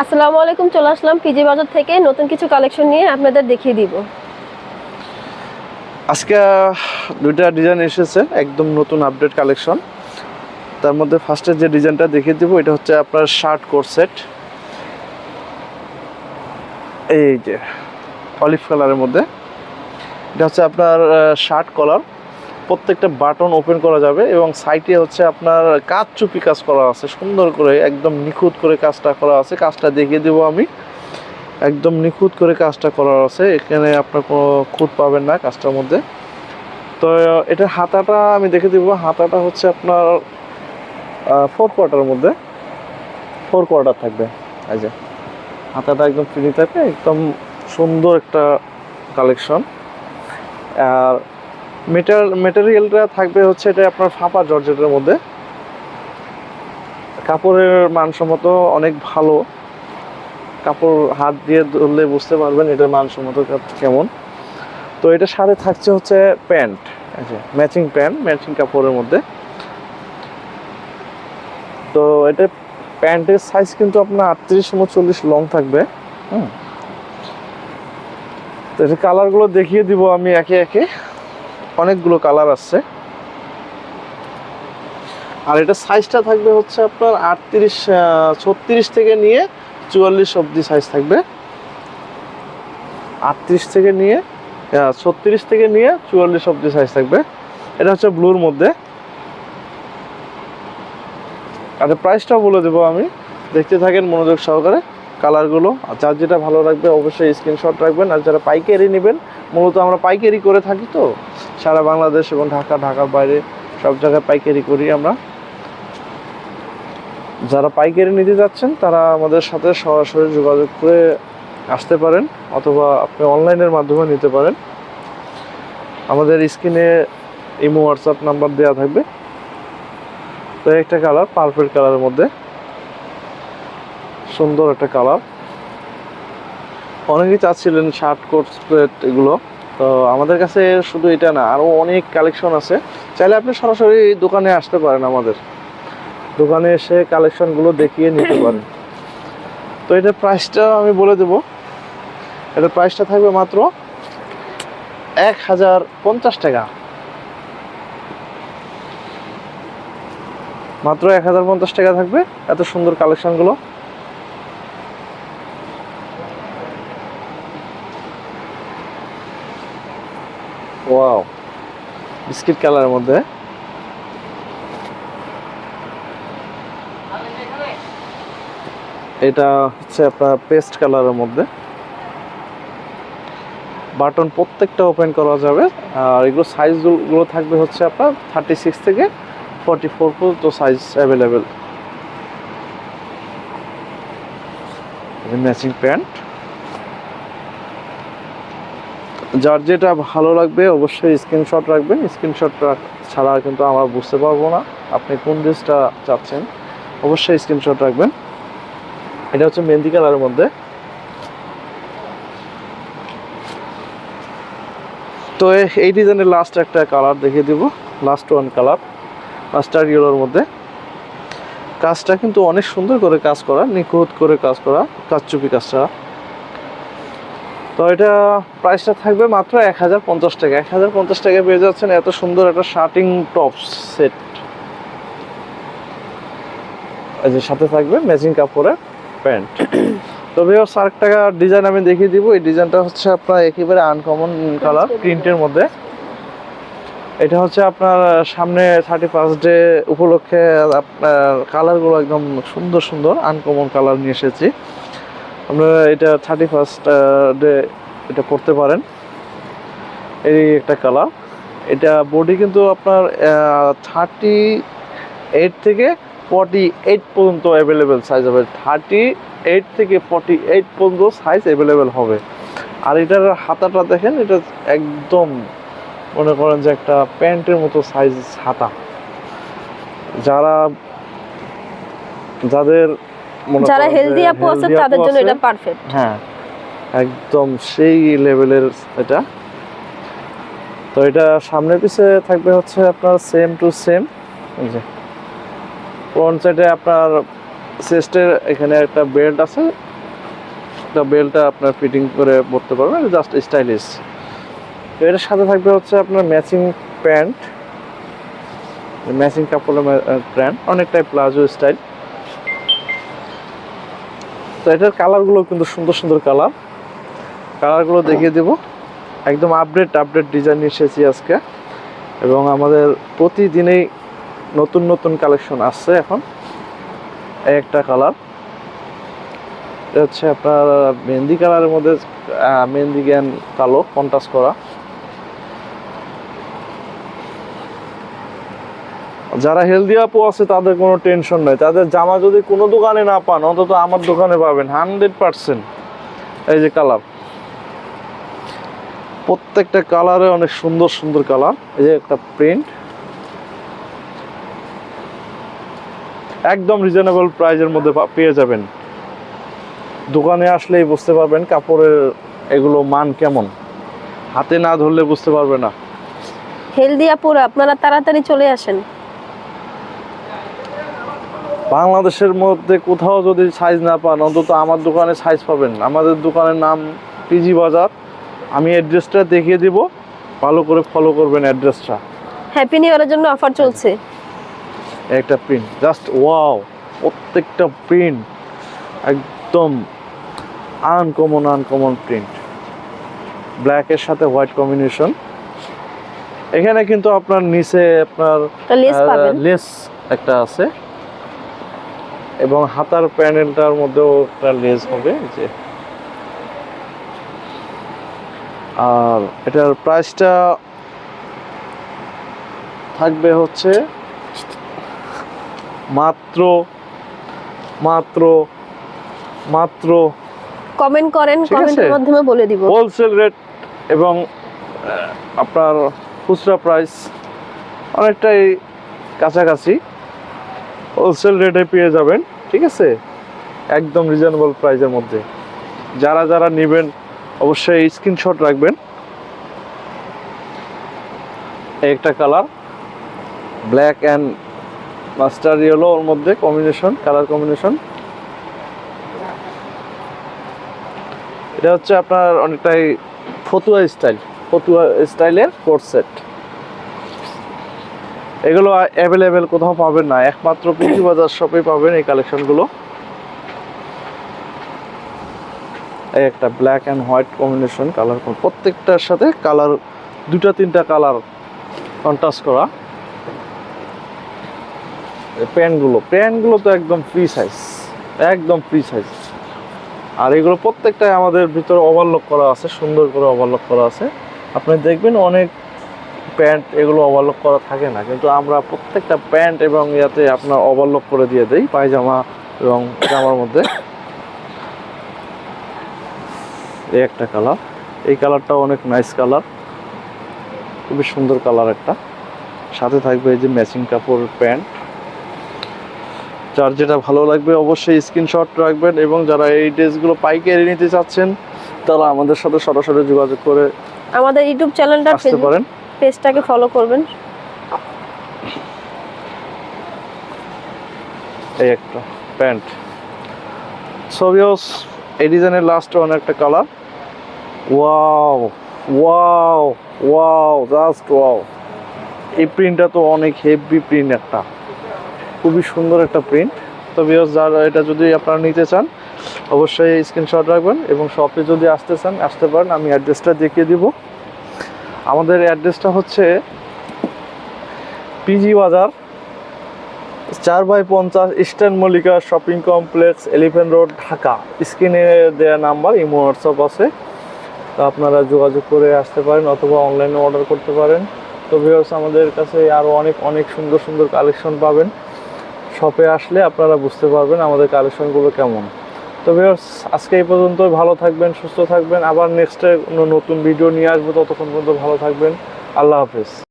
আসসালামু আলাইকুম, চলে আসলাম পিজি বাজার থেকে। নতুন কিছু কালেকশন নিয়ে আপনাদের দেখিয়ে দিব। আজকে দুইটা ডিজাইন এসেছে, একদম নতুন আপডেট কালেকশন তার মধ্যে ফার্স্টে যে ডিজাইনটা দেখিয়ে দিব, এটা হচ্ছে আপনার শার্ট কোট সেট এই যে অলিভ কালারের মধ্যে। এটা হচ্ছে আপনার শার্ট কলার প্রত্যেকটা বাটন ওপেন করা যাবে এবং সাইটে হচ্ছে আপনার কাজ চুপি কাজ করা আছে। সুন্দর করে একদম নিখুঁত করে কাজটা করা আছে। কাজটা দেখিয়ে দেবো আমি। একদম নিখুঁত করে কাজটা করা আছে। এখানে আপনার কোনো খুঁত পাবেন না কাজটার মধ্যে। তো, এটা হাতাটা আমি দেখে দিব। হাতাটা হচ্ছে আপনার ফোর কোয়ার্টারের মধ্যে। ফোর কোয়ার্টার থাকবে। যে। হাতাটা একদম ফ্রি থাকবে। একদম সুন্দর একটা কালেকশন আর মেটার মেটেরিয়ালটা থাকবে হচ্ছে এটা আপনার ফাঁপা জর্জেটের মধ্যে। কাপড়ের মানসম্মত অনেক ভালো। কাপড় হাত দিয়ে ধরলে বুঝতে পারবেন এটার মানসম্মত কেমন। তো এটা সাথে থাকছে হচ্ছে প্যান্ট। আচ্ছা ম্যাচিং প্যান্ট ম্যাচিং কাপড়ের মধ্যে। তো এটা প্যান্টের সাইজ কিন্তু আপনার আটত্রিশ উনচল্লিশ লং থাকবে। হুম। তো এটা কালারগুলো দেখিয়ে দিব আমি একে একে। অনেকগুলো কালার আছে। আর এটা সাইজটা থাকবে হচ্ছে আপনার আটত্রিশ ছত্রিশ থেকে নিয়ে চুয়াল্লিশ অবধি সাইজ থাকবে। আটত্রিশ থেকে নিয়ে ছত্রিশ থেকে নিয়ে চুয়াল্লিশ অবধি সাইজ থাকবে। এটা হচ্ছে ব্লুর মধ্যে। আর প্রাইসটাও বলে দেবো আমি। দেখতে থাকেন মনোযোগ সহকারে। কালারগুলো। আর যার যেটা ভালো লাগবে অবশ্যই স্ক্রিনশট রাখবেন। আর যারা পাইকারি নেবেন, মূলত আমরা পাইকারি করে থাকি তো। সারা বাংলাদেশ এবং ঢাকা, ঢাকার বাইরে সব জায়গায় পাইকারি করি আমরা। যারা পাইকারি নিতে যাচ্ছেন, তারা আমাদের সাথে সরাসরি যোগাযোগ করে আসতে পারেন, অথবা আপনি অনলাইনের মাধ্যমে নিতে পারেন। আমাদের স্ক্রিনে ইমো, হোয়াটসঅ্যাপ নাম্বার দেওয়া থাকবে। তো একটা কালার পারফেক্ট কালারের মধ্যে। সুন্দর একটা কালার। অনেকেই চাচ্ছিলেন শার্ট কোট স্প্রেড এগুলো। তো আমাদের কাছে শুধু এটা না আরও অনেক কালেকশন আছে। চাইলে আপনি সরাসরি দোকানে আসতে পারেন আমাদের। দোকানে এসে কালেকশনগুলো দেখিয়ে নিতে পারেন। তো এটার প্রাইসটা আমি বলে দেব। এটার প্রাইসটা থাকবে মাত্র এক হাজার পঞ্চাশ টাকা। মাত্র এক হাজার পঞ্চাশ টাকা থাকবে। এত সুন্দর কালেকশনগুলো ওয়াও বিস্কিট কালারের মধ্যে? এটা হচ্ছে আপনার পেস্ট কালারের মধ্যে। বাটন প্রত্যেকটা ওপেন করা যাবে। আর এগুলো সাইজগুলো থাকবে হচ্ছে আপনার থার্টি সিক্স থেকে ফর্টি ফোর পর্যন্ত সাইজ অ্যাভেলেবেল ম্যাচিং প্যান্ট যার যেটা ভালো লাগবে অবশ্যই স্ক্রিনশট রাখবেন। স্ক্রিনশট ছাড়া কিন্তু আমরা বুঝতে পারব না আপনি কোন ড্রেসটা চাচ্ছেন। অবশ্যই স্ক্রিনশট রাখবেন। এটা হচ্ছে মেহেন্দি কালারের মধ্যে। তো এই ডিজাইনের লাস্ট একটা কালার দেখিয়ে দিব। লাস্ট ওয়ান কালার মাস্টার ইয়েলোর মধ্যে। কাজটা কিন্তু অনেক সুন্দর করে কাজ করা, নিখুঁত করে কাজ করা, কাজচুপি কাজটা। তো এটা প্রাইসটা থাকবে মাত্র এক হাজার পঞ্চাশ টাকা। এক হাজার পঞ্চাশ টাকায় পেয়ে যাচ্ছেন এত সুন্দর একটা শার্টিং টপ সেট এই যে সাথে থাকবে ম্যাচিং কাপড়ের প্যান্ট তবে ষাট টাকা ডিজাইন আমি দেখিয়ে দিব। এই ডিজাইনটা হচ্ছে আপনার একেবারে আনকমন কালার প্রিন্টের মধ্যে। এটা হচ্ছে আপনার সামনে থার্টি ফার্স্ট ডে উপলক্ষে আপনার কালারগুলো একদম সুন্দর সুন্দর আনকমন কালার নিয়ে এসেছি। আমরা এটা থার্টি ফার্স্ট ডে এটা করতে পারেন। এই একটা কালার। এটা বডি কিন্তু আপনার থার্টি এইট থেকে ফর্টি এইট পর্যন্ত অ্যাভেলেবেল সাইজ হবে। থার্টি এইট থেকে ফর্টি এইট পর্যন্ত সাইজ অ্যাভেলেবেল হবে। আর এটার হাতাটা দেখেন, এটা একদম মনে করেন যে একটা প্যান্টের মতো সাইজ হাতা। যারা, যাদের যারা হেলদি আপু আছে তাদের জন্য এটা পারফেক্ট হ্যাঁ একদম সেই লেভেলের এটা। তো এটা সামনে পিছে থাকবে হচ্ছে আপনার সেম টু সেম এই যে ফ্রন্ট সাইডে আপনার চেস্টের এখানে একটা বেল্ট আছে। একটা বেল্টটা আপনার ফিটিং করে পরতে পারবেন জাস্ট স্টাইলিশ তো এটার সাথে থাকবে হচ্ছে আপনার ম্যাচিং প্যান্ট ম্যাচিং কাপড়ের প্যান্ট অনেকটাই প্লাজো স্টাইল তো এটার কালারগুলো কিন্তু সুন্দর সুন্দর কালার। কালারগুলো দেখিয়ে দেব। একদম আপডেট আপডেট ডিজাইন এসেছি আজকে। এবং আমাদের প্রতিদিনেই নতুন নতুন কালেকশন আসছে এখন। একটা কালার হচ্ছে আপনার মেহেন্দি কালারের মধ্যে মেহেন্দি জ্ঞান কালো কন্ট্রাস্ট করা। যারা হেলদি আপু আছে, তাদের কোনো টেনশন নাই। তাদের জামা যদি কোনো দোকানে না পান, অন্তত আমার দোকানে পাবেন হান্ড্রেড পার্সেন্ট এই যে কালার প্রত্যেকটা কালারে অনেক সুন্দর সুন্দর কালার এই যে একটা প্রিন্ট একদম রিজনেবল প্রাইজের মধ্যে পেয়ে যাবেন। দোকানে আসলেই বুঝতে পারবেন কাপড়ের এগুলো মান কেমন। হাতে না ধরলে বুঝতে পারবে না। হেলদি আপুরা, আপনারা তাড়াতাড়ি চলে আসেন। বাংলাদেশের মধ্যে কোথাও যদি সাইজ না পান অন্তত আমার দোকানে সাইজ পাবেন আমাদের দোকানের নাম পিজি বাজার আমি অ্যাড্রেসটা দেখিয়ে দিব। ভালো করে ফলো করবেন অ্যাড্রেসটা হ্যাপি নিউ ইয়ারের জন্য অফার চলছে। একটা প্রিন্ট জাস্ট ওয়াও প্রত্যেকটা প্রিন্ট একদম আনকমন আনকমন প্রিন্ট ব্ল্যাকের সাথে হোয়াইট কম্বিনেশন এখানে কিন্তু আপনার নিচে আপনার লেস পাবেন। লেস একটা আছে। এবং হাতার প্যানেলটার মধ্যেও একটা লেস হবে যে। আর এটার প্রাইসটা থাকবে হচ্ছে মাত্র মাত্র মাত্র কমেন্ট করেন কমেন্টের মাধ্যমে বলে দিব। হোলসেল রেট এবং আপনার খুচরা প্রাইস অনেকটাই কাছাকাছি। হোলসেল রেটে পেয়ে যাবেন, ঠিক আছে? একদম রিজনেবল প্রাইসের মধ্যে। যারা যারা নেবেন, অবশ্যই স্ক্রিনশট রাখবেন। একটা colour black and mustard yellow ওর মধ্যে কম্বিনেশন কালার কম্বিনেশন এটা হচ্ছে আপনার অনেকটাই ফতুয়া স্টাইল ফতুয়া স্টাইলের কোট সেট এগুলো অ্যাভেলেবেল কোথাও পাবেন না। একমাত্র বাজার শপে পাবেন এই কালেকশনগুলো এই একটা black and white combination colour প্রত্যেকটার সাথে কালার দুটা তিনটা কালার কন্ট্রাস্ট করা। প্যান্টগুলো প্যান্টগুলো তো একদম ফ্রি সাইজ একদম ফ্রি সাইজ আর এগুলো প্রত্যেকটাই আমাদের ভিতরে ওভারলক করা আছে, সুন্দর করে ওভারলক করা আছে। আপনি দেখবেন অনেক প্যান্ট এগুলো ওভারলক করা থাকে না। কিন্তু আমরা প্রত্যেকটা প্যান্ট এবং ইয়াতে আপনার ওভারলক করে দিয়ে দেই পায়জামা এবং জামার মধ্যে। এই একটা কালার এই কালারটাও অনেক নাইস কালার খুবই সুন্দর কালার একটা। সাথে থাকবে এই যে ম্যাচিং কাপড় প্যান্ট। যার যেটা ভালো লাগবে অবশ্যই স্ক্রিনশট রাখবেন এবং যারা এই ড্রেসগুলো পাইকারি নিতে চাচ্ছেন তারা আমাদের সাথে সরাসরি যোগাযোগ করে আমাদের ইউটিউব চ্যানেলটা আসতে পারেন। পেজটাকে ফলো করবেন। এই একটা প্যান্ট। সবিওস এই ডিজাইনের লাস্ট অন একটা colour wow wow wow just wow এই প্রিন্টটা তো অনেক হেভি প্রিন্ট একটা। খুবই সুন্দর একটা প্রিন্ট তো বিয়স যারা এটা যদি আপনারা নিতে চান, অবশ্যই স্ক্রিনশট রাখবেন এবং শপে যদি আসতে চান, আসতে পারেন, আমি অ্যাড্রেসটা দেখিয়ে দিব। আমাদের অ্যাড্রেসটা হচ্ছে পিজি বাজার, চার বাই পঞ্চাশ Eastern Mallika shopping complex Elephant road, Dhaka. স্ক্রিনে দেওয়া নাম্বার, ইমো, হোয়াটসঅ্যাপ আছে। তো আপনারা যোগাযোগ করে আসতে পারেন অথবা অনলাইনে অর্ডার করতে পারেন। তো ভিউয়ার্স আমাদের কাছে আরও অনেক অনেক সুন্দর সুন্দর কালেকশন পাবেন। শপে আসলে আপনারা বুঝতে পারবেন আমাদের কালেকশনগুলো কেমন। তো ভিউয়ার্স আজকে এই পর্যন্ত ভালো থাকবেন, সুস্থ থাকবেন। আবার নেক্সটে নতুন ভিডিও নিয়ে আসব। ততক্ষণ পর্যন্ত ভালো থাকবেন। আল্লাহ হাফেজ।